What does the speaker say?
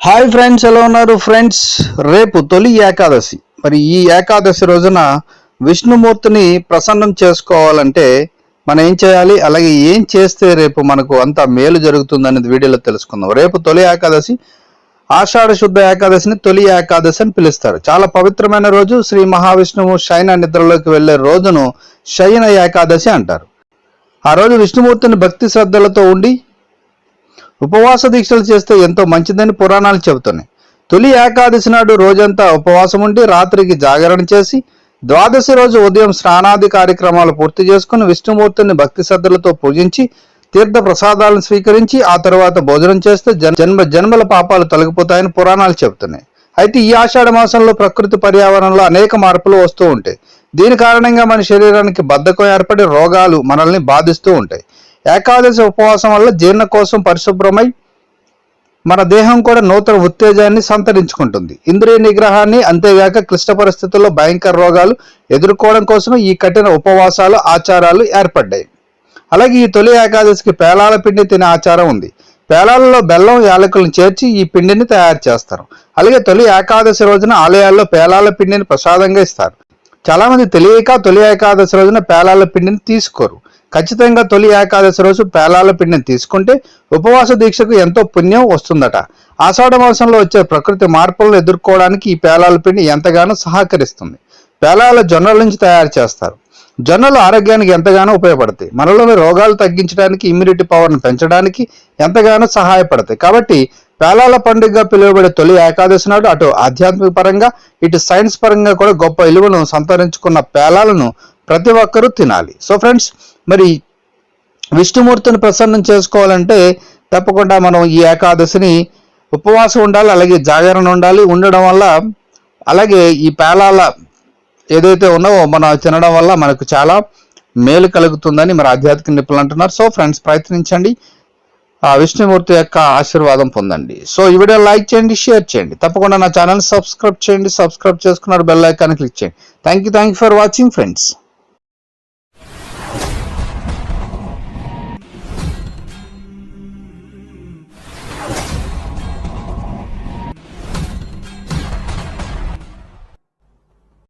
Hi friends ఎలా ఉన్నారు friends రేపు తొలి ఏకాదశి. మరి ఈ ఏకాదశి రోజున విష్ణుమూర్తిని ప్రసన్నం చేసుకోవాలంటే మనం ఏం చేయాలి? అలాగే ఏం చేస్తే రేపు మనకు అంత మేలు జరుగుతుంది అనేది వీడియోలో తెలుసుకుందాం. రేపు తొలి ఏకాదశి ఆషాఢ శుద్ధ ఏకాదశిని తొలి ఏకాదశి అని పిలుస్తారు. చాలా పవిత్రమైన రోజు. శ్రీ మహావిష్ణువు శయన నిద్రలోకి వెళ్ళే రోజును శయన ఏకాదశి అంటారు. ఆ రోజు విష్ణుమూర్తిని భక్తి శ్రద్ధలతో ఉండి ఉపవాస దీక్షలు చేస్తే ఎంతో మంచిదని పురాణాలు చెబుతున్నాయి. తొలి ఏకాదశి నాడు రోజంతా ఉపవాసం ఉండి రాత్రికి జాగరణ చేసి ద్వాదశి రోజు ఉదయం స్నానాది కార్యక్రమాలు పూర్తి చేసుకుని విష్ణుమూర్తిని భక్తి శ్రద్ధలతో పూజించి తీర్థ ప్రసాదాలను స్వీకరించి ఆ తర్వాత భోజనం చేస్తే జన్మ జన్మల పాపాలు తొలగిపోతాయని పురాణాలు చెబుతున్నాయి. అయితే ఈ ఆషాఢ మాసంలో ప్రకృతి పర్యావరణంలో అనేక మార్పులు వస్తూ ఉంటాయి. దీని కారణంగా మన శరీరానికి బద్ధకం ఏర్పడి రోగాలు మనల్ని బాధిస్తూ ఉంటాయి. ఏకాదశి ఉపవాసం వల్ల జీర్ణ కోసం పరిశుభ్రమై మన దేహం కూడా నూతన ఉత్తేజాన్ని సంతరించుకుంటుంది. ఇంద్రియ నిగ్రహాన్ని అంతేగాక క్లిష్ట పరిస్థితుల్లో భయంకర రోగాలు ఎదుర్కోవడం కోసం ఈ కఠిన ఉపవాసాలు ఆచారాలు ఏర్పడ్డాయి. అలాగే ఈ తొలి ఏకాదశికి పేలాల పిండి తినే ఆచారం ఉంది. పేలాలలో బెల్లం యాలకులను చేర్చి ఈ పిండిని తయారు చేస్తారు. అలాగే తొలి ఏకాదశి రోజున ఆలయాల్లో పేలాల పిండిని ప్రసాదంగా ఇస్తారు. చాలామంది తెలియక తొలి ఏకాదశి రోజున పేలాల పిండిని తీసుకోరు. ఖచ్చితంగా తొలి ఏకాదశి రోజు పేలాల పిండిని తీసుకుంటే ఉపవాస దీక్షకు ఎంతో పుణ్యం వస్తుందట. ఆషాఢ మాసంలో వచ్చే ప్రకృతి మార్పులను ఎదుర్కోవడానికి ఈ పేలాల పిండి ఎంతగానో సహకరిస్తుంది. పేలాల జొన్నల నుంచి తయారు చేస్తారు. జొన్నలు ఆరోగ్యానికి ఎంతగానో ఉపయోగపడతాయి. మనలోని రోగాలు తగ్గించడానికి ఇమ్యూనిటీ పవర్ను పెంచడానికి ఎంతగానో సహాయపడతాయి. కాబట్టి పేలాల పండుగగా పిలువబడే తొలి ఏకాదశి నాడు అటు ఆధ్యాత్మిక పరంగా ఇటు సైన్స్ పరంగా కూడా గొప్ప విలువను సంతరించుకున్న పేలాలను ప్రతి ఒక్కరూ తినాలి. సో ఫ్రెండ్స్ మరి విష్ణుమూర్తిని ప్రసన్నం చేసుకోవాలంటే తప్పకుండా మనం ఈ ఏకాదశిని ఉపవాసం ఉండాలి అలాగే జాగరణ ఉండాలి ఉండడం వల్ల అలాగే ఈ పేలాల ఏదైతే ఉన్నావో మనం తినడం వల్ల మనకు చాలా మేలు కలుగుతుందని మరి ఆధ్యాత్మిక నిపుణులు అంటున్నారు. సో ఫ్రెండ్స్ ప్రయత్నించండి. ఆ విష్ణుమూర్తి యొక్క ఆశీర్వాదం పొందండి. సో ఈ వీడియో లైక్ చేయండి షేర్ చేయండి. తప్పకుండా నా ఛానల్ సబ్స్క్రైబ్ చేయండి. సబ్స్క్రైబ్ చేసుకున్నారు బెల్ ఐకాన్ క్లిక్ చేయండి. Thank you thank you for watching friends.